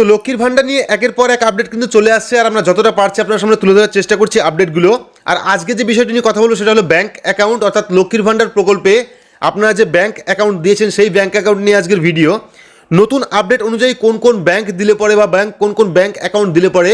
তো লক্ষ্মীর ভাণ্ডার নিয়ে একের পর এক আপডেট কিন্তু চলে আসছে, আর আমরা যতটা পারছি আপনার সামনে তুলে ধরার চেষ্টা করছি আপডেটগুলো আর আজকে যে বিষয়টি নিয়ে কথা বলব সেটা হলো ব্যাংক অ্যাকাউন্ট অর্থাৎ লক্ষ্মীর ভাণ্ডার প্রকল্পে আপনারা যে ব্যাংক অ্যাকাউন্ট দিয়েছেন, সেই ব্যাংক অ্যাকাউন্ট নিয়ে আজকের ভিডিও নতুন আপডেট অনুযায়ী কোন কোন ব্যাংক দিলে পরে বা ব্যাংক কোন কোন ব্যাংক অ্যাকাউন্ট দিলে পরে,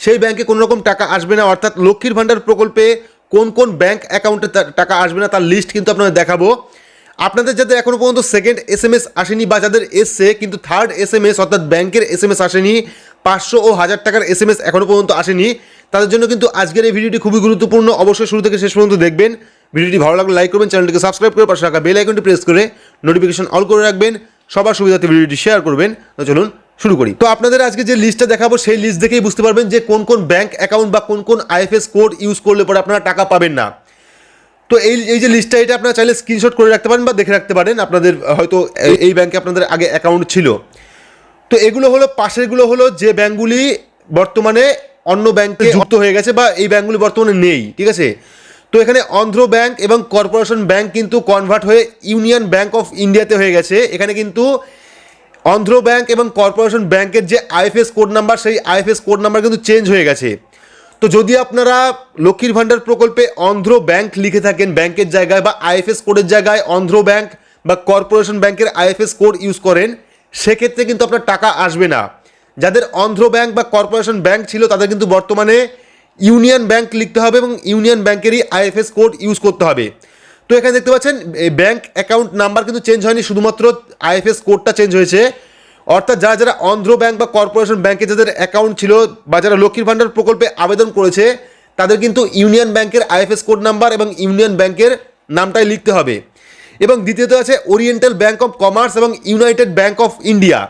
সেই ব্যাংকে কোনো রকম টাকা আসবে না। অর্থাৎ লক্ষ্মীর ভাণ্ডার প্রকল্পে কোন কোন ব্যাংক অ্যাকাউন্টে টাকা আসবে না, তার লিস্ট কিন্তু আপনাদের দেখাবো। আপনাদের যাদের এখনও পর্যন্ত সেকেন্ড এস এম এস আসেনি বা যাদের এসছে, কিন্তু থার্ড এস এম এস অর্থাৎ ব্যাংকের এস এম এস আসেনি, পাঁচশো ও হাজার টাকার এস এম এস এখনও পর্যন্ত আসেনি, তাদের জন্য কিন্তু আজকের এই ভিডিওটি খুবই গুরুত্বপূর্ণ। অবশ্যই শুরু থেকে শেষ পর্যন্ত দেখবেন। ভিডিওটি ভালো লাগলে লাইক করবেন চ্যানেলটিকে সাবস্ক্রাইব করে পাশে রাখা বেল আইকনটি প্রেস করে নোটিফিকেশন অল করে রাখবেন। সবার সুবিধাতে ভিডিওটি শেয়ার করবেন। তো চলুন শুরু করি। তো আপনাদের আজকে যে লিস্টটা দেখাবো, সেই লিস্ট দেখেই বুঝতে পারবেন যে কোন কোন ব্যাংক অ্যাকাউন্ট বা কোন কোন আইএফএস কোড ইউজ করলে পরে আপনারা টাকা পাবেন না। তো এই এই যে লিস্টটা এটা আপনারা চাইলে স্ক্রিনশট করে রাখতে পারেন বা দেখে রাখতে পারেন। আপনাদের হয়তো এই- ব্যাংকে আপনাদের আগে অ্যাকাউন্ট ছিল। তো এগুলো হলো পাশেরগুলো হলো যে ব্যাংকগুলি বর্তমানে অন্য ব্যাংকে যুক্ত হয়ে গেছে বা এই ব্যাংকগুলি বর্তমানে নেই, ঠিক আছে? তো এখানে অন্ধ্র ব্যাংক এবং কর্পোরেশন ব্যাংক কিন্তু কনভার্ট হয়ে ইউনিয়ন ব্যাংক অফ ইন্ডিয়াতে হয়ে গেছে। এখানে কিন্তু অন্ধ্র ব্যাংক এবং কর্পোরেশন ব্যাংকের যে আইএফএস কোড নাম্বার সেই আইএফএস কোড নাম্বার কিন্তু চেঞ্জ হয়ে গেছে। তো যদি আপনারা লক্ষ্মীর ভাণ্ডার প্রকল্পে অন্ধ্র ব্যাংক লিখে থাকেন, ব্যাংকের জায়গায় বা আইএফএস কোডের জায়গায় অন্ধ্র ব্যাংক বা কর্পোরেশন ব্যাংকের আইএফএস কোড ইউজ করেন, সেক্ষেত্রে কিন্তু আপনার টাকা আসবে না। যাদের অন্ধ্র ব্যাংক বা কর্পোরেশন ব্যাংক ছিল, তাদের কিন্তু বর্তমানে ইউনিয়ন ব্যাংক লিখতে হবে এবং ইউনিয়ন ব্যাংকেরই আইএফএস কোড ইউজ করতে হবে। তো এখানে দেখতে পাচ্ছেন ব্যাংক অ্যাকাউন্ট নাম্বার কিন্তু চেঞ্জ হয়নি, শুধুমাত্র আইএফএস কোডটা চেঞ্জ হয়েছে। অর্থাৎ যারা যারা অন্ধ্র ব্যাংক বা কর্পোরেশন ব্যাংকে যাদের অ্যাকাউন্ট ছিল বা যারা লক্ষ্মীর ভাণ্ডার প্রকল্পে আবেদন করেছে, তাদের কিন্তু ইউনিয়ন ব্যাংকের আইএফএস কোড নাম্বার এবং ইউনিয়ন ব্যাংকের নামটাই লিখতে হবে। এবং দ্বিতীয়ত আছে ওরিয়েন্টাল ব্যাংক অফ কমার্স এবং ইউনাইটেড ব্যাংক অফ ইন্ডিয়া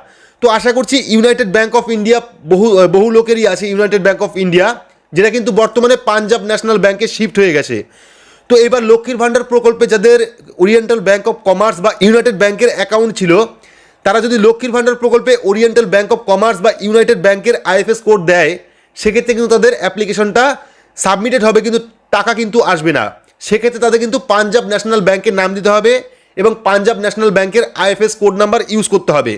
তো আশা করছি ইউনাইটেড ব্যাংক অফ ইন্ডিয়া বহু বহু লোকেরই আছে ইউনাইটেড ব্যাংক অফ ইন্ডিয়া যেটা কিন্তু বর্তমানে পাঞ্জাব ন্যাশনাল ব্যাংকে শিফট হয়ে গেছে। তো এবার লক্ষ্মীর ভাণ্ডার প্রকল্পে যাদের ওরিয়েন্টাল ব্যাংক অফ কমার্স বা ইউনাইটেড ব্যাংকের অ্যাকাউন্ট ছিল তারা যদি লক্ষ্মীর ভাণ্ডার প্রকল্পে ওরিয়েন্টাল ব্যাঙ্ক অফ কমার্স বা ইউনাইটেড ব্যাঙ্কের আইএফএস কোড দেয়, সেক্ষেত্রে কিন্তু তাদের অ্যাপ্লিকেশনটা সাবমিটেড হবে, কিন্তু টাকা কিন্তু আসবে না। সেক্ষেত্রে তাদের কিন্তু পাঞ্জাব ন্যাশনাল ব্যাংকের নাম দিতে হবে এবং পাঞ্জাব ন্যাশনাল ব্যাংকের আইএফএস কোড নাম্বার ইউজ করতে হবে।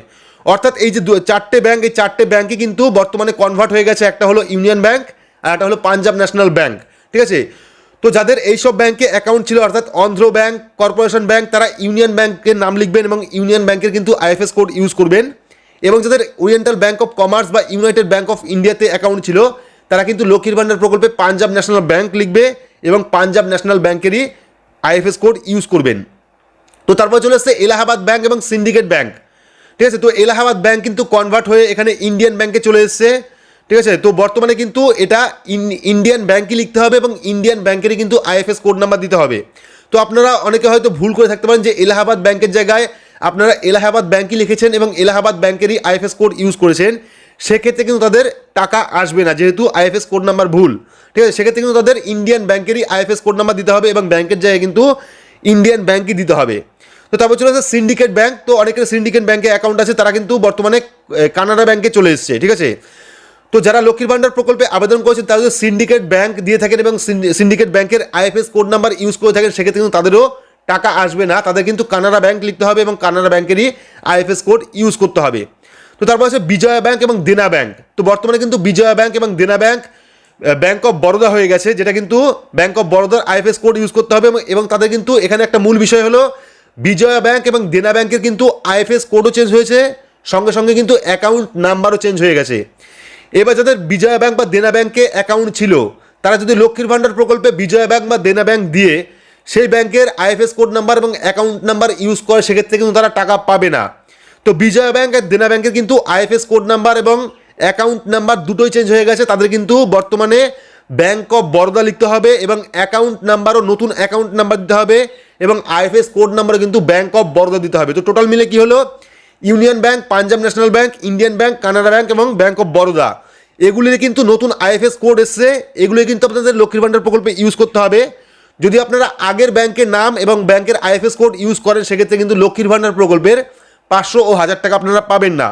অর্থাৎ এই যে চারটে ব্যাংক এই চারটে ব্যাংকে কিন্তু বর্তমানে কনভার্ট হয়ে গেছে। একটা হলো ইউনিয়ন ব্যাংক আর একটা হলো পাঞ্জাব ন্যাশনাল ব্যাংক ঠিক আছে? তো যাদের এইসব ব্যাংকে অ্যাকাউন্ট ছিল, অর্থাৎ অন্ধ্র ব্যাংক, কর্পোরেশন ব্যাংক, তারা ইউনিয়ন ব্যাংকের নাম লিখবেন এবং ইউনিয়ন ব্যাংকের কিন্তু আইএফএস কোড ইউজ করবেন। এবং যাদের ওরিয়েন্টাল ব্যাংক অফ কমার্স বা ইউনাইটেড ব্যাংক অফ ইন্ডিয়াতে অ্যাকাউন্ট ছিল, তারা কিন্তু লক্ষ্মীর ভাণ্ডার প্রকল্পে পাঞ্জাব ন্যাশনাল ব্যাংক লিখবে এবং পাঞ্জাব ন্যাশনাল ব্যাংকেরই আইএফএস কোড ইউজ করবেন। তো তারপর চলে আসছে এলাহাবাদ ব্যাংক এবং সিন্ডিকেট ব্যাংক। ঠিক আছে? তো এলাহাবাদ ব্যাংক কিন্তু কনভার্ট হয়ে এখানে ইন্ডিয়ান ব্যাংকে চলে এসেছে। ঠিক আছে? তো বর্তমানে কিন্তু এটা ইন- ইন্ডিয়ান ব্যাংকই লিখতে হবে এবং ইন্ডিয়ান ব্যাংকেরই কিন্তু আইএফএস কোড নাম্বার দিতে হবে। তো আপনারা অনেকে হয়তো ভুল করে থাকতে পারেন যে এলাহাবাদ ব্যাংকের জায়গায় আপনারা এলাহাবাদ ব্যাঙ্কই লিখেছেন এবং এলাহাবাদ ব্যাংকেরই আইএফএস কোড ইউজ করেছেন। সেক্ষেত্রে কিন্তু তাদের টাকা আসবে না, যেহেতু আইএফএস কোড নাম্বার ভুল। ঠিক আছে? সেক্ষেত্রে কিন্তু তাদের ইন্ডিয়ান ব্যাংকেরই আইএফএস কোড নাম্বার দিতে হবে এবং ব্যাংকের জায়গায় কিন্তু ইন্ডিয়ান ব্যাংকই দিতে হবে। তো তারপর চলে আসে সিন্ডিকেট ব্যাংক তো অনেকের সিন্ডিকেট ব্যাংকে অ্যাকাউন্ট আছে, তারা কিন্তু বর্তমানে কানাডা ব্যাংকে চলে এসেছে, ঠিক আছে? তো যারা লক্ষ্মীর ভাণ্ডার প্রকল্পে আবেদন করেছেন, তারা যদি সিন্ডিকেট ব্যাংক দিয়ে থাকেন এবং সিন্ডিকেট ব্যাংকের আইএফএস কোড নাম্বার ইউজ করে থাকেন, সেক্ষেত্রে কিন্তু তাদেরও টাকা আসবে না। তাদের কিন্তু কানাডা ব্যাংক লিখতে হবে এবং কানাডা ব্যাংকেরই আইএফএস কোড ইউজ করতে হবে। তো তারপর আছে বিজয়া ব্যাংক এবং দেনা ব্যাংক তো বর্তমানে কিন্তু বিজয়া ব্যাংক এবং দেনা ব্যাংক ব্যাংক অফ বরোদা হয়ে গেছে, যেটা কিন্তু ব্যাংক অফ বরোদার আইএফএস কোড ইউজ করতে হবে এবং- তাদের কিন্তু এখানে একটা মূল বিষয় হলো বিজয়া ব্যাংক এবং দেনা ব্যাংকের কিন্তু আইএফএস কোডও চেঞ্জ হয়েছে। সঙ্গে সঙ্গে কিন্তু অ্যাকাউন্ট নাম্বারও চেঞ্জ হয়ে গেছে। এবার যাদের বিজয়া ব্যাংক বা দেনা ব্যাংকে অ্যাকাউন্ট ছিল, তারা যদি লক্ষ্মীর ভাণ্ডার প্রকল্পে বিজয়া ব্যাংক বা দেনা ব্যাংক দিয়ে সেই ব্যাংকের আইএফএস কোড নাম্বার এবং অ্যাকাউন্ট নাম্বার ইউজ করে, সেক্ষেত্রে কিন্তু তারা টাকা পাবে না। তো বিজয়া ব্যাংক আর দেনা ব্যাংকের কিন্তু আইএফএস কোড নাম্বার এবং অ্যাকাউন্ট নাম্বার দুটোই চেঞ্জ হয়ে গেছে। তাদের কিন্তু বর্তমানে ব্যাংক অফ বরোদা লিখতে হবে এবং অ্যাকাউন্ট নাম্বারও নতুন অ্যাকাউন্ট নাম্বার দিতে হবে এবং আইএফএস কোড নাম্বারও কিন্তু ব্যাংক অফ বরোদা দিতে হবে। তো টোটাল মিলে কি হলো? Union bank, Punjab national bank, Indian bank, Canara bank এবং ব্যাংক অফ বরোদা। এগুলির কিন্তু নতুন আইএফএস কোড এসছে। এগুলি কিন্তু আপনাদের লক্ষ্মীর ভাণ্ডার প্রকল্পে ইউজ করতে হবে। যদি আপনারা আগের ব্যাংকের নাম এবং ব্যাংকের আইএফএস কোড ইউজ করেন, সেক্ষেত্রে কিন্তু লক্ষ্মীর ভাণ্ডার প্রকল্পের পাঁচশো ও হাজার টাকা আপনারা পাবেন না।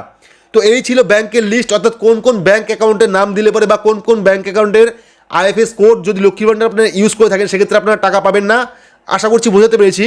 তো এই ছিল ব্যাংকের লিস্ট অর্থাৎ কোন কোন ব্যাংক অ্যাকাউন্টের নাম দিলে পরে বা কোন কোন ব্যাংক অ্যাকাউন্টের আইএফএস কোড যদি লক্ষ্মীর ভাণ্ডার আপনারা ইউজ করে থাকেন, সেক্ষেত্রে আপনারা টাকা পাবেন না। আশা করছি বোঝাতে পেরেছি।